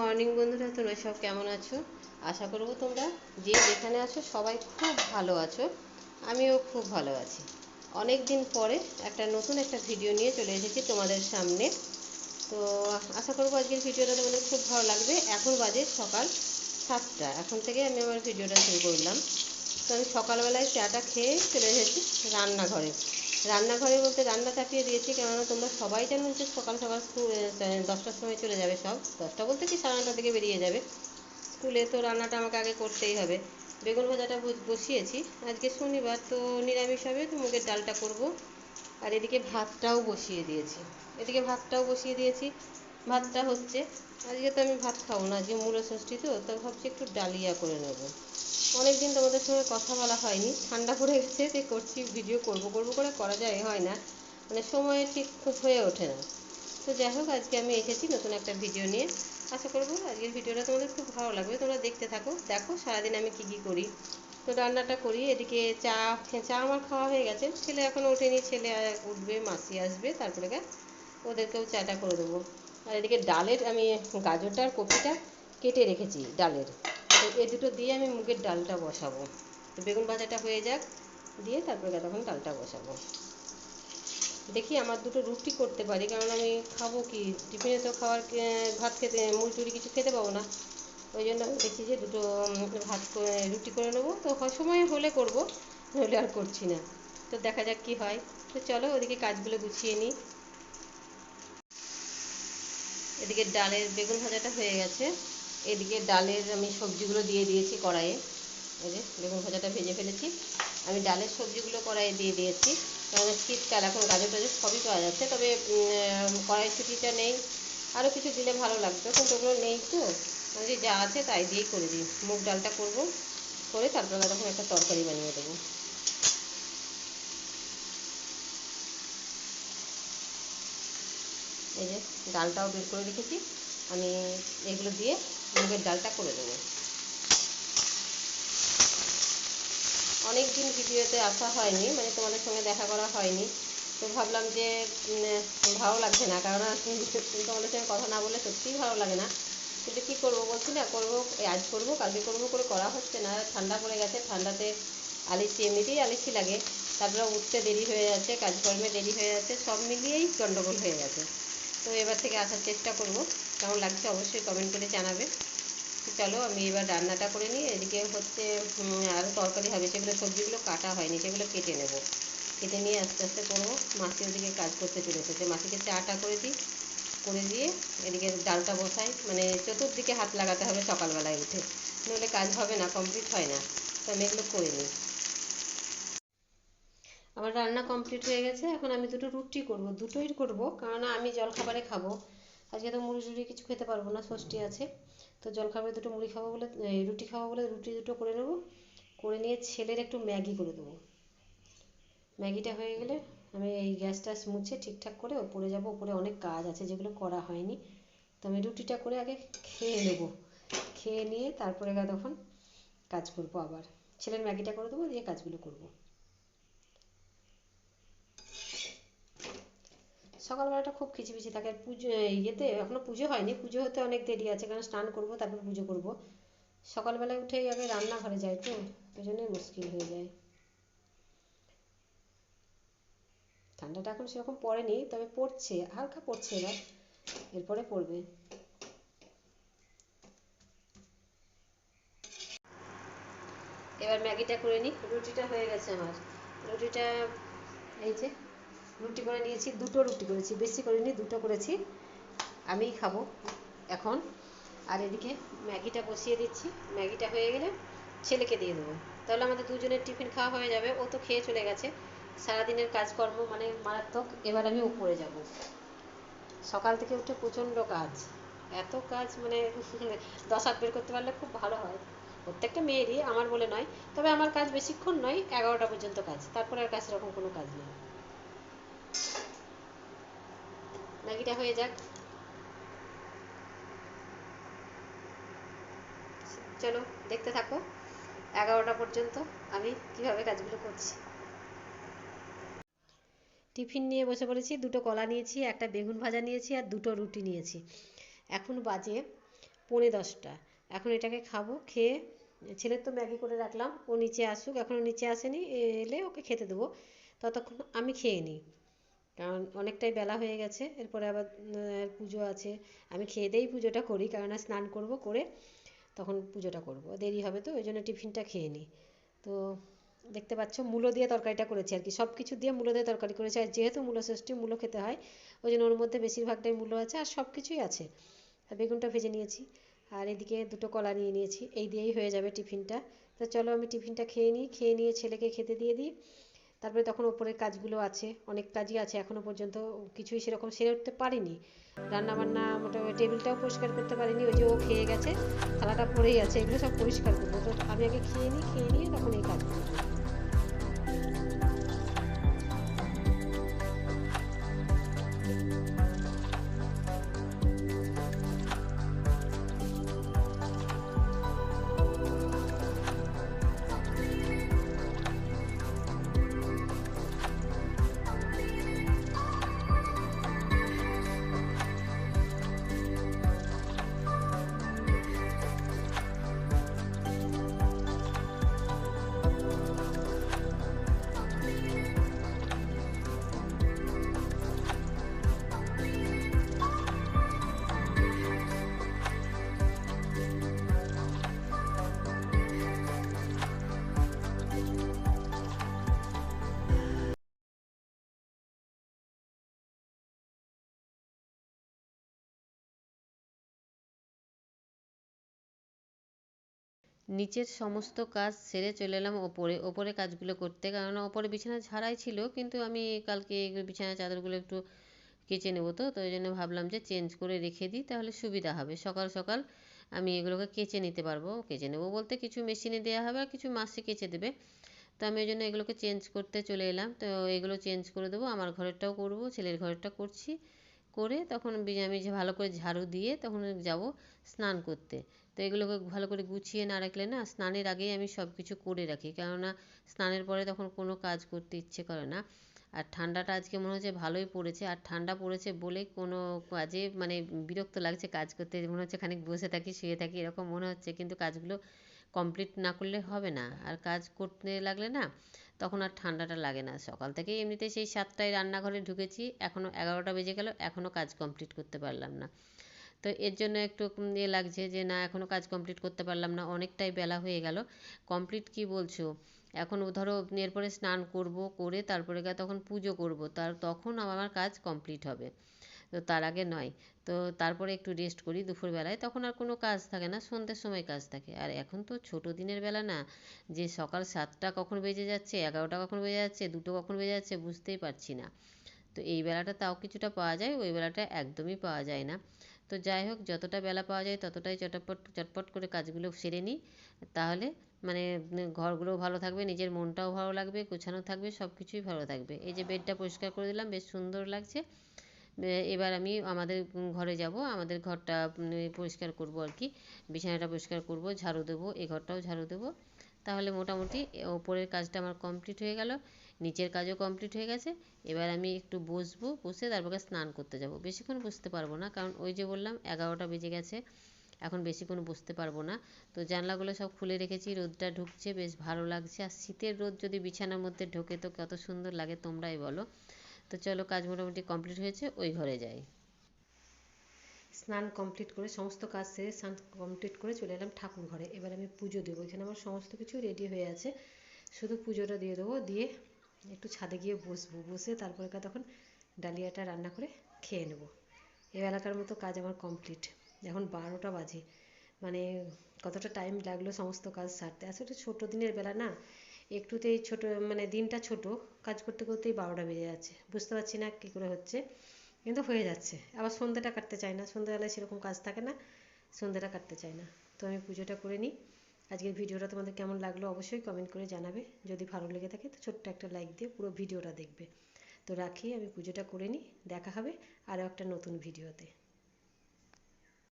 Morning বন্ধুরা, তোমরা সব কেমন আছো? আশা করব তোমরা যে যেখানে আছো সবাই খুব ভালো আছো, আমিও খুব ভালো আছি। অনেক দিন পরে একটা নতুন একটা ভিডিও নিয়ে চলে এসেছি তোমাদের সামনে। তো আশা করব আজকের ভিডিওটা তোমাদের খুব ভালো লাগবে। এখন বাজে সকাল সাতটা। এখন থেকে আমি আমার ভিডিওটা শুরু করলাম। তো আমি সকালবেলায় চাটা খেয়ে চলে এসেছি রান্নাঘরে। রান্নাঘরে বলতে রান্না চাপিয়ে দিয়েছি, কেননা তোমরা সবাই জানো যে সকাল সকাল স্কুল দশটার সময় চলে যাবে সব। দশটা বলতে কি সাড়ে নটার দিকে বেরিয়ে যাবে। স্কুলে তো রান্নাটা আমাকে আগে করতেই হবে। বেগুন ভাজাটা বস- বসিয়েছি। আজকে শনিবার, তো নিরামিষ হবে, তো মুগের ডালটা করব। আর এদিকে ভাতটাও বসিয়ে দিয়েছি। এদিকে ভাতটাও বসিয়ে দিয়েছি। ভাতটা হচ্ছে, আজকে তো আমি ভাত খাব না, আজকে মূল ষষ্ঠী তো তো ভাবছি একটু ডালিয়া করে নেব। অনেক দিন তোমাদের সঙ্গে কথা বলা হয়নি। ঠান্ডা পড়ে গেছে যে করছি ভিডিও করব করব করে করা যায়, হয় না। মানে সময় ঠিক হয়ে ওঠে না। তো যাই হোক, আজকে আমি এসেছি নতুন একটা ভিডিও নিয়ে। আশা করব আজকের ভিডিওটা তোমাদের খুব ভালো লাগবে। তোমরা দেখতে থাকো। দেখো সারাদিন আমি কী কী করি। তো রান্নাটা করি। এদিকে চা চা আমার খাওয়া হয়ে গেছে। ছেলে এখনও ওঠেনি। ছেলে উঠবে, মাসি আসবে। তারপরে ওদেরকেও চাটা করে দেবো। আর এদিকে ডালের আমি গাজরটা আর কপিটা কেটে রেখেছি ডালের। তো এই দুটো দিয়ে আমি মুগের ডালটা বসাবো। তো বেগুন ভাজাটা হয়ে যাক, দিয়ে তারপরে তখন ডালটা বসাবো। দেখি আমার দুটো রুটি করতে পারি, কারণ আমি খাব কি? টিফিনে তো খাওয়ার ভাত খেতে, মুড়ি কিছু খেতে পাবো না। ওই জন্য দেখছি যে দুটো ভাত করে- রুটি করে নেব। তো সময় হলে করব, নইলে আর করছি না। তো দেখা যাক কি হয়। তো চলো ওদিকে কাজগুলো গুছিয়ে নিই। এদিকে ডালের বেগুন ভাজাটা হয়ে গেছে। এদিকে ডালের আমি সবজিগুলো দিয়ে দিয়েছি কড়াইয়ে। এই যে বেগুন ভাজাটা ভেজে ফেলেছি। আমি ডালের সবজিগুলো কড়াইয়ে দিয়ে দিয়েছি। কারণ শীতকাল, এখন গাজর টাজর সবই পাওয়া যাচ্ছে। তবে কড়াইশুঁটিটা নেই। আরও কিছু দিলে ভালো লাগতো, কিন্তু ওগুলো নেই তো। আমি যা আছে তাই দিয়েই করে দিই। মুগ ডালটা করব, করে তারপরে তখন একটা তরকারি বানিয়ে দেবো। এই যে ডালটাও বের করে রেখেছি। আমি এগুলো দিয়ে মুগের ডালটা করে দেবো। অনেক দিন ভিডিওতে আসা হয়নি মানে তোমাদের সঙ্গে দেখা করা হয়নি। তো ভাবলাম যে ভালো লাগছে না, কারণ তোমাদের সঙ্গে কথা না বলে সত্যিই ভালো লাগে না। কিন্তু কী করব বলছি না করব আজ করব, কালকে করব করে করা হচ্ছে না। ঠান্ডা পড়ে গেছে, ঠান্ডাতে আলিসি এমনিতেই আলিসি লাগে। তারপরে উঠতে দেরি হয়ে যাচ্ছে, কাজকর্মে দেরি হয়ে যাচ্ছে, সব মিলিয়েই গন্ডগোল হয়ে গেছে। তো এবার থেকে আসার চেষ্টা করব। কেমন লাগছে অবশ্যই কমেন্ট করে জানাবে। চলো আমি এবার রান্নাটা করে নিই। এদিকে হচ্ছে আরও তরকারি হবে। সেগুলো সবজিগুলো কাটা হয়নি, সেগুলো কেটে নেব। কেটে নিয়ে আস্তে আস্তে করব। মাসি ওদিকে কাজ করতে চলে এসেছে মাসিকে চাটা করে দিই। করে দিয়ে এদিকে ডালটা বসাই। মানে চতুর্দিকে হাত লাগাতে হবে সকালবেলায় উঠে। নইলে কাজ হবে না কমপ্লিট হয় না। তো আমি এগুলো করে নিই। আমার রান্না কমপ্লিট হয়ে গেছে। এখন আমি দুটো রুটি করব। দুটোই করব। কারণ আমি জলখাবারে খাব। আজকে তো মুড়ি টুড়ি কিছু খেতে পারব না, ষষ্ঠী আছে। তো জলখাবারে দুটো মুড়ি খাব বলে রুটি খাব বলে রুটি দুটো করে নেব। করে নিয়ে ছেলের একটু ম্যাগি করে দেবো। ম্যাগিটা হয়ে গেলে আমি এই গ্যাস ট্যাস মুছে ঠিকঠাক করে ওপরে যাব, ওপরে অনেক কাজ আছে যেগুলো করা হয়নি। তো আমি রুটিটা করে আগে খেয়ে নেব। খেয়ে নিয়ে তারপরে তখন কাজ করব আবার। ছেলের ম্যাগিটা করে দেবো, দিয়ে কাজগুলো করব। সকালবেলাটা খুব খিচিমিচি থাকে। পুজো, ইয়েতে এখনও পুজো হয়নি, পুজো হতে অনেক দেরি আছে, কারণ স্নান করব, তারপর পুজো করব। সকালবেলায় উঠেই আগে রান্নাঘরে যাই তো, ওই জন্যই মুশকিল হয়ে যায়। ঠান্ডাটা এখন সেরকম পড়েনি, তবে পড়ছে, হালকা পড়ছে এবার, এরপরে পড়বে। এবার ম্যাগিটা করে নিই, রুটিটা হয়ে গেছে আমার। রুটিটা, এই যে রুটি করে নিয়েছি, দুটো রুটি করেছি, বেশি করে করিনি, দুটো করেছি। আমিই খাব এখন। আর এদিকে ম্যাগিটা বসিয়ে দিচ্ছি। ম্যাগিটা হয়ে গেলে ছেলেকে দিয়ে দেবো। তাহলে আমাদের দুজনের টিফিন খাওয়া হয়ে যাবে। ও তো খেয়ে চলে গেছে। সারাদিনের কাজকর্ম মানে মারাত্মক। এবার আমি উপরে যাব। সকাল থেকে উঠে প্রচণ্ড কাজ। এত কাজ মানে দশ হাত বের করতে পারলে খুব ভালো হয়। প্রত্যেকটা মেয়েরই আমার বলে নয়। তবে আমার কাজ বেশিক্ষণ নয়, এগারোটা পর্যন্ত কাজ। তারপরে আর কাজ সেরকম কোনো কাজ নেই। ম্যাগিটা হয়ে যাক। চলো, দেখতে থাকো। এগারোটা পর্যন্ত আমি কীভাবে কাজগুলো করছি। টিফিন নিয়ে বসে পড়েছি, দুটো কলা নিয়েছি, একটা বেগুন ভাজা নিয়েছি আর দুটো রুটি নিয়েছি। এখন বাজে পৌনে দশটা। এখন এটাকে খাব, খেয়ে ছেলের তো ম্যাগি করে রাখলাম, ও নিচে আসুক এখনও নিচে আসেনি, এলে ওকে খেতে দেবো। ততক্ষণ আমি খেয়ে নিই। কারণ অনেকটাই বেলা হয়ে গেছে, এরপরে আবার পুজো আছে। আমি খেয়ে দিয়েই পুজোটা করি, কেননা স্নান করব করে তখন পুজোটা করব। দেরি হবে তো, ওই জন্য টিফিনটা খেয়ে নিই। তো দেখতে পাচ্ছ, মূলো দিয়ে তরকারিটা করেছি আর কি। সব কিছু দিয়ে মূলো দিয়ে তরকারি করেছি। আর যেহেতু মূলো ষষ্ঠী, মূলো খেতে হয়, ওই জন্য ওর মধ্যে বেশিরভাগটাই মূলো আছে আর সব কিছুই আছে। আর বেগুনটা ভেজে নিয়েছি। আর এদিকে দুটো কলা নিয়ে নিয়েছি। এই দিয়েই হয়ে যাবে টিফিনটা। তো চলো আমি টিফিনটা খেয়ে নিই। খেয়ে নিয়ে ছেলেকে খেতে দিয়ে দিই। তারপরে তখন ওপরের কাজগুলো আছে, অনেক কাজই আছে, এখনও পর্যন্ত কিছুই সেরকম সেরে উঠতে পারিনি। রান্না বান্না মোটামুটি টেবিলটাও পরিষ্কার করতে পারিনি, ওই যে ও খেয়ে গেছে, থালাটা পড়েই আছে, এগুলো সব পরিষ্কার করব। তো আমি আগে খেয়ে নিই, খেয়ে নিয়ে তখন এই কাজ করব নিচের সমস্ত কাজ সেরে চলে এলাম ওপরে। ওপরে কাজগুলো করতে, কেননা ওপরে বিছানা ছাড়াই ছিল, কিন্তু আমি কালকে বিছানা চাদরগুলো একটু কেচে নেব তো তো ওই জন্য ভাবলাম যে চেঞ্জ করে রেখে দিই, তাহলে সুবিধা হবে। সকাল সকাল আমি এগুলোকে কেচে নিতে পারব, কেচে নেব বলতে কিছু মেশিনে দেওয়া হবে আর কিছু মাসে কেচে দেবে। তো আমি ওই জন্য এগুলোকে চেঞ্জ করতে চলে এলাম। তো এগুলো চেঞ্জ করে দেবো, আমার ঘরেরটাও করব, ছেলের ঘরেরটা করছি। করে তখন আমি ভালো করে ঝাড়ু দিয়ে তখন যাব স্নান করতে। তো এগুলোকে ভালো করে গুছিয়ে না রাখলে না স্নানের আগেই আমি সব কিছু করে রাখি। কেননা স্নানের পরে তখন কোনো কাজ করতে ইচ্ছে করে না। আর ঠান্ডাটা আজকে মনে হচ্ছে ভালোই পড়েছে। আর ঠান্ডা পড়েছে বলে কোনো কাজে মানে বিরক্ত লাগছে কাজ করতে। মনে হচ্ছে খানিক বসে থাকি, শুয়ে থাকি এরকম মনে হচ্ছে। কিন্তু কাজগুলো কমপ্লিট না করলে হবে না। আর কাজ করতে লাগলে না তখন আর ঠান্ডাটা লাগে না। সকাল থেকেই এমনিতে সেই সাতটায় রান্নাঘরে ঢুকেছি এখনও এগারোটা বেজে গেল এখনও কাজ কমপ্লিট করতে পারলাম না। তো এর জন্য একটু ইয়ে লাগছে যে, না এখনও কাজ কমপ্লিট করতে পারলাম না, অনেকটাই বেলা হয়ে গেল। কমপ্লিট কি বলছো? এখন ধরো এরপরে স্নান করব, করে তারপরে গিয়ে তখন পুজো করব, তার তখন আমার কাজ কমপ্লিট হবে। তো তার আগে নয়। তো তারপরে একটু রেস্ট করি দুপুরবেলায়, তখন আর কোনো কাজ থাকে না, সন্ধ্যের সময় কাজ থাকে। আর এখন তো ছোটো দিনের বেলা না, যে সকাল সাতটা কখন বেজে যাচ্ছে, এগারোটা কখন বেজে যাচ্ছে, দুটো কখন বেজে যাচ্ছে বুঝতেই পারছি না। তো এই বেলাটা তাও কিছুটা পাওয়া যায়, ওই বেলাটা একদমই পাওয়া যায় না। তো যাই হোক, যতটা বেলা পাওয়া যায় ততটাই চটপট চটপট করে কাজগুলো সেরে নিই। তাহলে মানে ঘরগুলোও ভালো থাকবে, নিজের মনটাও ভালো লাগবে, গোছানো থাকবে সব কিছুই ভালো থাকবে। এই যে বেডটা পরিষ্কার করে দিলাম, বেশ সুন্দর লাগছে। এবার আমি আমাদের ঘরে যাব। আমাদের ঘরটা পরিষ্কার করব আর কি। বিছানাটা পরিষ্কার করব, ঝাড়ু দেবো, এ ঘরটাও ঝাড়ু দেবো। তাহলে মোটামুটি ওপরের কাজটা আমার কমপ্লিট হয়ে গেল, নিচের কাজও কমপ্লিট হয়ে গেছে। এবার আমি একটু বসবো, বসে তারপরে স্নান করতে যাব। বেশিক্ষণ বসতে পারব না, কারণ ওই যে বললাম, এগারোটা বেজে গেছে। এখন বেশিক্ষণ বসতে পারব না। তো জানলাগুলো সব খুলে রেখেছি, রোদটা ঢুকছে, বেশ ভালো লাগছে। আর শীতের রোদ যদি বিছানার মধ্যে ঢোকে তো কত সুন্দর লাগে তোমরাই বলো। তো চলো কাজ মোটামুটি কমপ্লিট হয়েছে, ওই ঘরে যাই। স্নান কমপ্লিট করে, সমস্ত কাজ সেরে স্নান কমপ্লিট করে চলে এলাম ঠাকুর ঘরে। এবার আমি পুজো দেবো। এখানে আমার সমস্ত কিছু রেডি হয়ে আছে। শুধু পুজোটা দিয়ে দেবো, দিয়ে একটু ছাদে গিয়ে বসবো। বসে তারপরে তখন ডালিয়াটা রান্না করে খেয়ে নেব। এ এলাকার মতো কাজ আমার কমপ্লিট। এখন বারোটা বাজে। মানে কতটা টাইম লাগল সমস্ত কাজ সারতে? আসলে ছোটো দিনের বেলা না একটুতেই ছোটো মানে দিনটা ছোট, কাজ করতে করতেই বারোটা বেজে যাচ্ছে। বুঝতে পারছি না কী করে হচ্ছে, কিন্তু হয়ে যাচ্ছে। আবার সন্ধ্যাটা কাটতে চায় না, সন্ধ্যাবেলায় সেরকম কাজ থাকে না, সন্ধ্যাটা কাটতে চায় না। তো আমি পুজোটা করে নিই। আজকের ভিডিওটা তোমাদের কেমন লাগল অবশ্যই কমেন্ট করে জানাবে। যদি ভালো লেগে থাকে তো ছোট্ট একটা লাইক দিয়ে পুরো ভিডিওটা দেখবে। তো রাখি, আমি পুজোটা করে নিই, দেখা হবে আরও একটা নতুন ভিডিওতে।